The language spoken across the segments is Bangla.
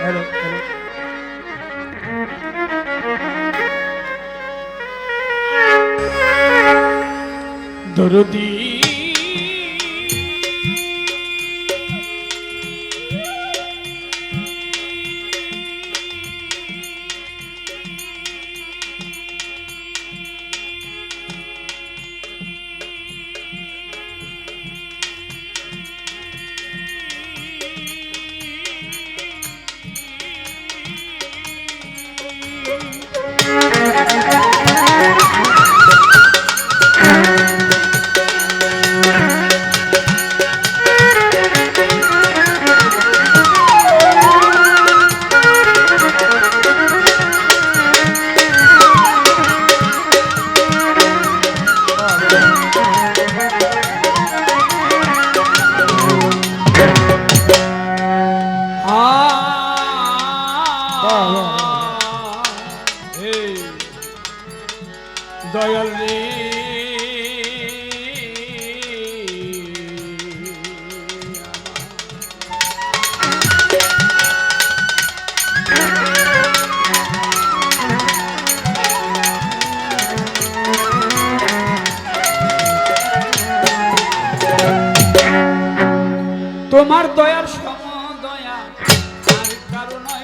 হ্যালো হ্যালো দরদী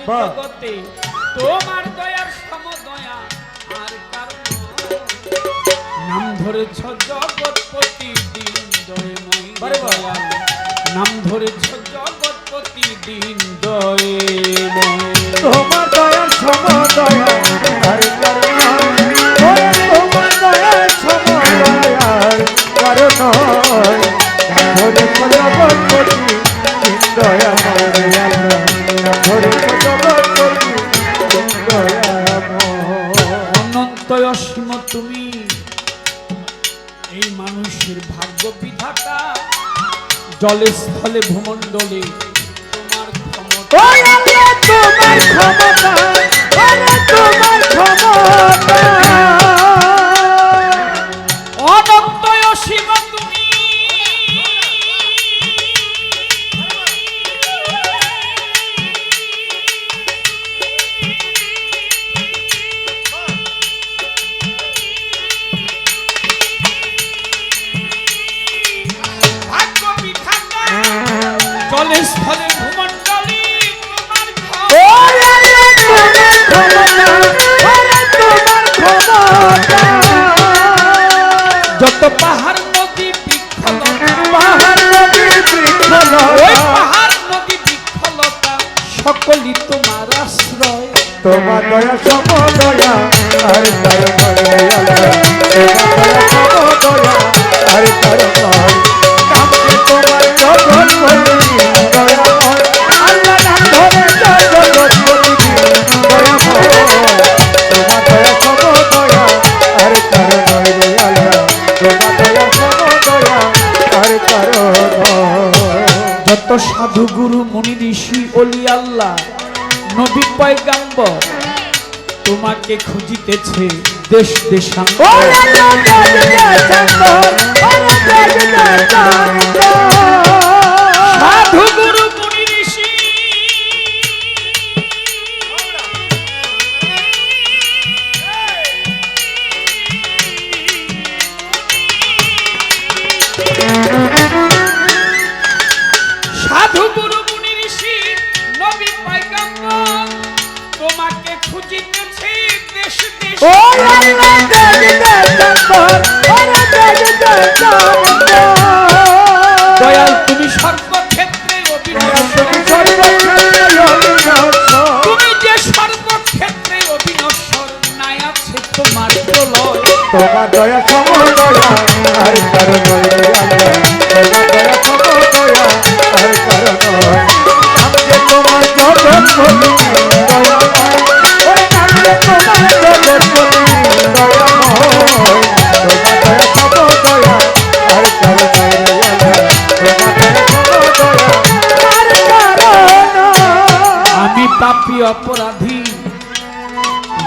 জগতে তোমার দয়ার সমদয়া আর কারণ নাম ধরেছ জগৎপতি দিন দয়ময় নাম ধরেছ জগৎপতি দিন জলে স্থলে ভূমণ্ডলে যত পাহাড় নদী পাহাড় নদী পাহাড় নদী বৃক্ষলতা সকলই তোমার আশ্রয়। তোমার দয়া সব দয়া আর তার দয়া আর তার সাধু গুরু মুনি ঋষি অলি আল্লাহ নবী পয়গাম্ব তোমাকে খুঁজিতেছে দেশ দেশাঙ্গ।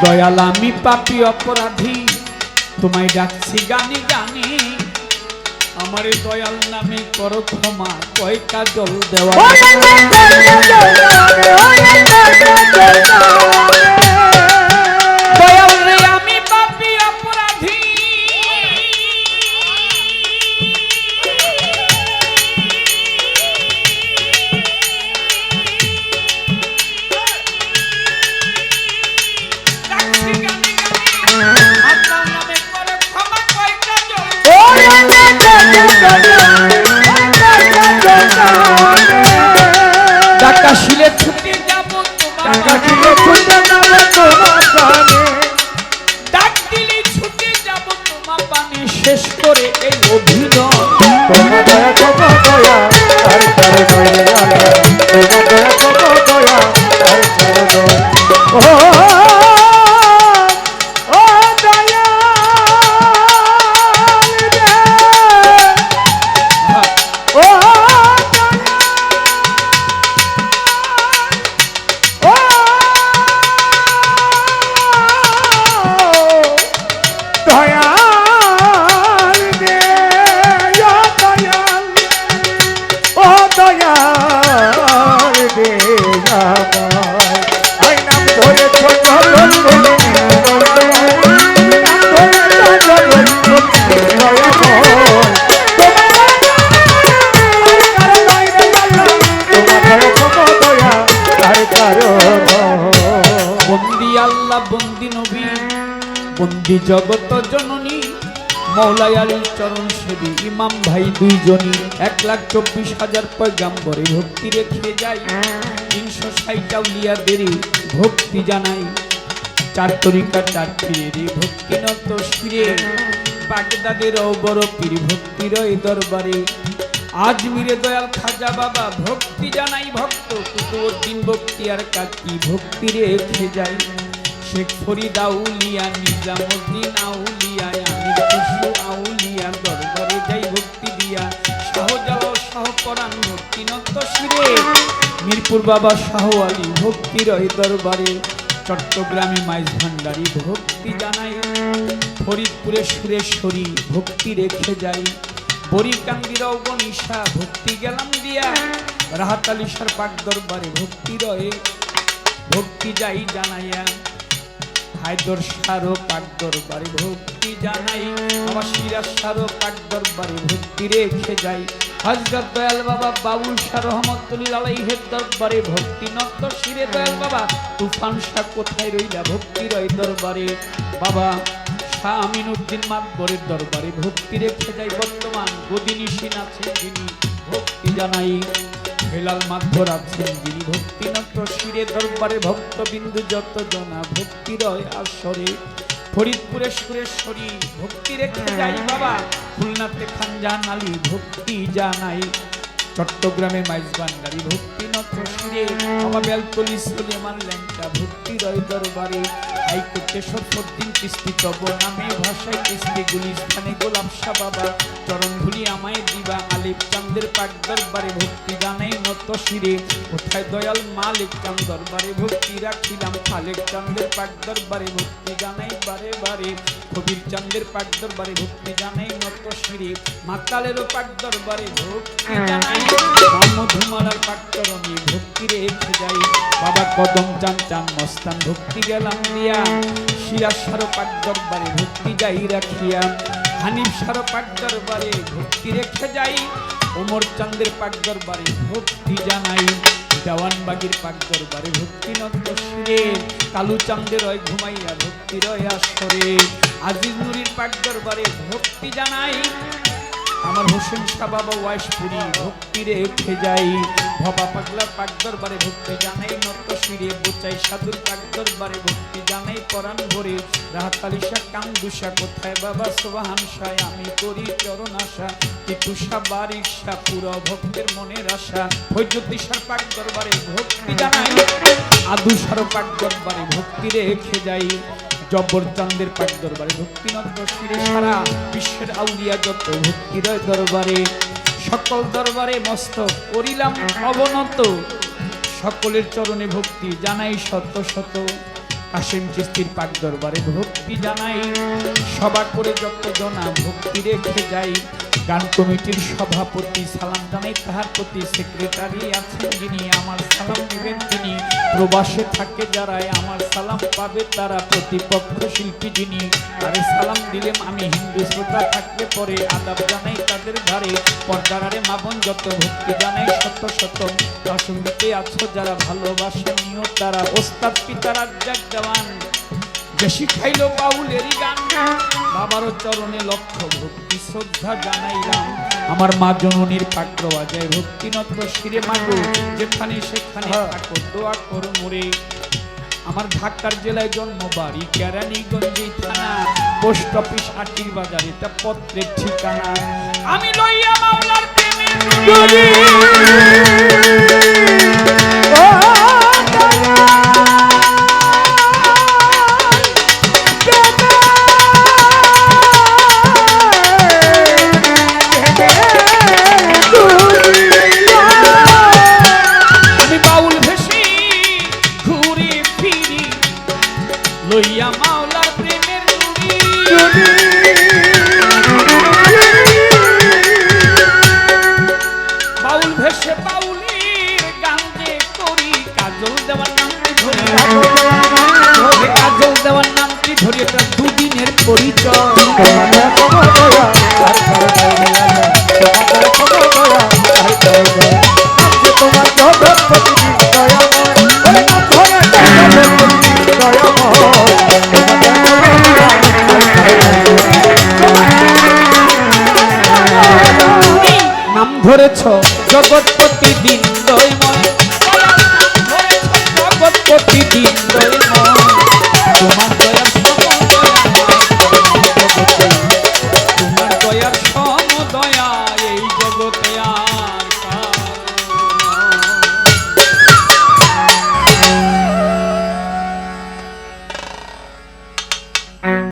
দয়াল আমি পাপি অপরাধী তোমায় ডাকছি গানি গানি আমার দয়াল নামে কর ক্ষমা কয়টা জল দেওয়া বন্দি জগত জননী, মৌলাই চরণ সেবী ইমাম ভাই দুইজনই। এক লাখ চব্বিশ হাজার পয়গাম্বরে ভক্তি রেখে যাই। তিনশো ষাট আউলিয়াদেরই ভক্তি জানাই। চার তরিকা চার পীরের ভক্তি নত শিরে। বাগদাদের বড় পীর ভক্তির দরবারে। আজ মিরে দয়াল খাজা বাবা ভক্তি জানাই ভক্ত কুতুবুদ্দিন ভক্তি আর কাকি ভক্তি রেখে যাই। শেখ ফরিদ আউলিয়া নিজামুদ্দিন আউলিয়া আমি খুশু আউলিয়া, দরবারে যাই ভক্তি দিয়া। শাহজাল শাহ পরাণ ভক্তি নত শিরে। মিরপুর বাবা শাহ আলী ভক্তির এই দরবারে। চট্টগ্রামে মাইজ ভান্ডারি ভক্তি জানাই। ফরিদপুরে সুরেশ্বরী ভক্তি রেখে যাই। বরিকান্দির অগনিশা ভক্তি গেলাম দিয়া। রাহাত আলিশার পাক দরবারে ভক্তি রয়ে। ভক্তি যাই জানাইয়া। হায়দর সারো পাক দরবারে ভক্তি জানাই। আমার সিরাজ সারো পাক দরবারে ভক্তি রেখে যাই। হজরত দয়াল বাবা বাবুল শাহ রহমতুল্লাহ আলাইহের দরবারে ভক্তি নত শিরে দয়াল বাবা, তুফান শাহ কোথায় রইলা ভক্তি রয় দরবারে? বাবা শাহ আমিনুদ্দিন মাতবরের দরবারে ভক্তি রেখে যাই বর্তমান। গদিনী সিন যিনি, ভক্তি জানাই। হেলাল মাধ্যর আছেন যিনি ভক্তি নত শিরে দরবারে ভক্তবিন্দু যত জনা ভক্তি রয় আসরে। ফরিদপুরে সুরেশ্বরী ভক্তি রেখে যাই বাবা। খুলনাতে খানজান আলী ভক্তি জানাই। চট্টগ্রামে মাইজবান্ডারি ভক্তি নত শিরে। বাবা বেলতলি সুলেমান ল্যাংটা ভক্তি রয় দরবারে। হাইকোর্টে সরফদ্দিন কিস্তি তব নামে ভাষায় কিস্তি গুলিস্থানে গোলাপ শাহ বাবা চরণ ধুলি আমায় দিবা আলিফ চান্দের পাক দরবারে ভক্তি জানাই নত শিরে। কোথায় দয়াল মালিক? চান দরবারে ভক্তি রাখিলাম খালেক। চান্দের পাক দরবারে ভক্তি জানাই বারে বারে। কবির চান্দের পাক দরবারে ভক্তি জানাই নত শিরে। মাতালেরও পাক দরবারে ভক্তি জানাই। মধুমালার পাক চরণে ভক্তি রেখে যাই। বাবা কদম চান চান মস্তান ভক্তি গেলাম দিয়া। শিরা সারো পাক দরবারে ভক্তি যাই রাখিয়া। হানিফ সারো পাক দরবারে, ভক্তি রেখে যাই। ওমর চান্দের পাক দরবারে, ভক্তি জানাই। দেওয়ানবাগির পাক দরবারে, ভক্তি শিরে। কালু চন্দ্রের রয় ঘুমাইয়া, ভক্তি রয় আসরে আজিজ নুরির পাক দরবারে, ভক্তি জানাই। আমার হোসেন শাহ বাবা ওয়াইশপুরি ভক্তিরে রেখে যাই। ভবা পাগলা পাক দরবারে ভক্তি জানাই, নত শিরে বুচাই, সাধুর পাক দরবারে ভক্তি জানাই, পরাণ ভরে রাহাত আলিশা কান্দুষা কোথায় বাবা? সোবাহান শাহ, আমি করি চরণ আশা। টিপুষা বারিক শাহ, পুরো ভক্তের মনের আশা। হৈজ্যোতিষার পাক দরবারে ভক্তি জানাই। আদুষার পাক দরবারে ভক্তি রেখে যাই। জব্বর চান্দের পাট দরবারে ভক্তিনাথ শিরে সারা বিশ্বের আউলিয়া যত ভক্তিরয় দরবারে, সকল দরবারে মস্ত করিলাম অবনত। সকলের চরণে ভক্তি জানাই শত শত। কাশেম চিস্তির পাক দরবারে ভক্তি জানাই। সবার করে যত জনা ভক্তি রেখে যাই। গান কমিটির সভাপতি, সালাম জানাই তাহার প্রতি সেক্রেটারি আছেন যিনি, আমার সালাম নেবেন তিনি প্রবাসে থাকে যারা আমার সালাম পাবে তারা প্রতিপক্ষ শিল্পী যিনি। তারে সালাম দিলেম আমি, হিন্দু শ্রোতা থাকলে পরে আদাব জানাই তাদের ঘরে পর্দারে মাবন যত ভক্তি জানাই শত শত। দশমীতে আছো যারা ভালোবাসে নিও তারা। ওস্তাদ পিতা রাজ্জাক দেওয়ান বেশি খাইলো বাউলেরই গান বাবার চরণে লক্ষ্য ভক্তি শ্রদ্ধা জানাইলাম। আমার মা জননীর পাত্র বাজায় ভক্তিনত শিরে মাগো। যেখানে সেখানে হ্যাঁ। থাকো দোয়া করো মোরে। আমার ঢাকার জেলায় জন্ম বাড়ি কেরানীগঞ্জে থানা। পোস্ট অফিস হাটির বাজারে এটা পত্রের ঠিকানা। আমি লইয়া মাওলার প্রেমের পরিচয়।